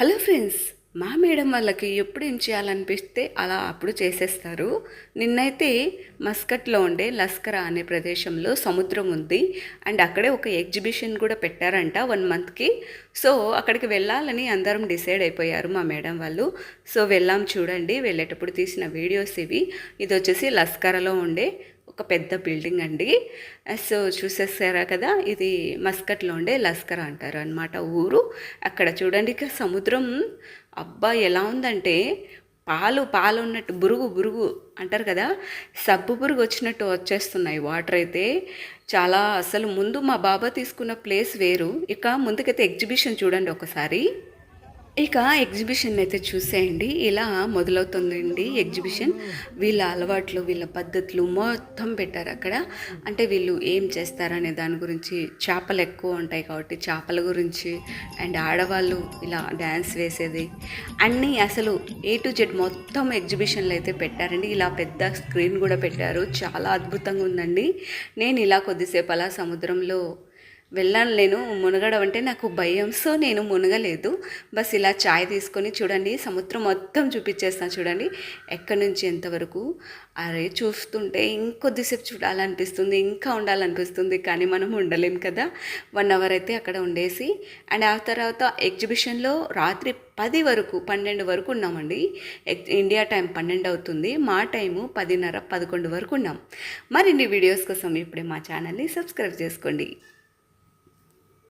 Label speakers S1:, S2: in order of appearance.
S1: Hello friends మా madam వాళ్ళకి ఎప్పుడు ఏం చేయాలనిపిస్తే అలా అప్పుడు చేసేస్తారు. నిన్నైతే మస్కట్లో ఉండే లస్కరా అనే ప్రదేశంలో సముద్రం ఉంది. అండ్ అక్కడే ఒక ఎగ్జిబిషన్ కూడా పెట్టారంట వన్ మంత్కి. సో అక్కడికి వెళ్ళాలని అందరం డిసైడ్ అయిపోయారు మా మేడం వాళ్ళు. సో వెళ్ళాం చూడండి వెళ్ళేటప్పుడు తీసిన వీడియోస్ ఇవి. ఇది వచ్చేసి లస్కరాలో ఉండే ఒక పెద్ద బిల్డింగ్ అండి. సో చూసేసారా కదా ఇది మస్కట్లో ఉండే లస్కర్ అంటారు అనమాట ఊరు. అక్కడ చూడండి ఇక సముద్రం. అబ్బా ఎలా ఉందంటే పాలు పాలు ఉన్నట్టు బురుగు బురుగు అంటారు కదా సబ్బు బురుగు వచ్చినట్టు వచ్చేస్తున్నాయి వాటర్ అయితే. చాలా అసలు ముందు మా బాబా తీసుకున్న ప్లేస్ వేరు. ఇక ముందుకైతే ఎగ్జిబిషన్ చూడండి ఒకసారి. ఇక ఎగ్జిబిషన్ అయితే చూసేయండి. ఇలా మొదలవుతుందండి ఎగ్జిబిషన్ వీళ్ళ అలవాట్లు వీళ్ళ పద్ధతులు మొత్తం పెట్టారు అక్కడ. అంటే వీళ్ళు ఏం చేస్తారనే దాని గురించి చేపలు ఎక్కువ ఉంటాయి కాబట్టి చేపల గురించి అండ్ ఆడవాళ్ళు ఇలా డ్యాన్స్ వేసేది. అన్నీ అసలు ఏ టు జెడ్ మొత్తం ఎగ్జిబిషన్లు అయితే పెట్టారండి. ఇలా పెద్ద స్క్రీన్ కూడా పెట్టారు. చాలా అద్భుతంగా ఉందండి. నేను ఇలా కొద్దిసేపు అలా సముద్రంలో వెళ్ళాను నేను మునగడం అంటే నాకు భయం సో నేను మునగలేదు. బస్ ఇలా చాయ్ తీసుకొని చూడండి సముద్రం మొత్తం చూపించేస్తాను చూడండి. ఎక్కడి నుంచి ఎంతవరకు అరే చూస్తుంటే ఇంకొద్దిసేపు చూడాలనిపిస్తుంది ఇంకా ఉండాలనిపిస్తుంది కానీ మనం ఉండలేం కదా. వన్ అవర్ అయితే అక్కడ ఉండేసి అండ్ ఆ తర్వాత ఎగ్జిబిషన్లో రాత్రి పది వరకు పన్నెండు వరకు ఉన్నామండి. ఇండియా టైం పన్నెండు అవుతుంది మా టైము పదిన్నర పదకొండు వరకు ఉన్నాం. మరిన్ని వీడియోస్ కోసం ఇప్పుడే మా ఛానల్ని సబ్స్క్రైబ్ చేసుకోండి.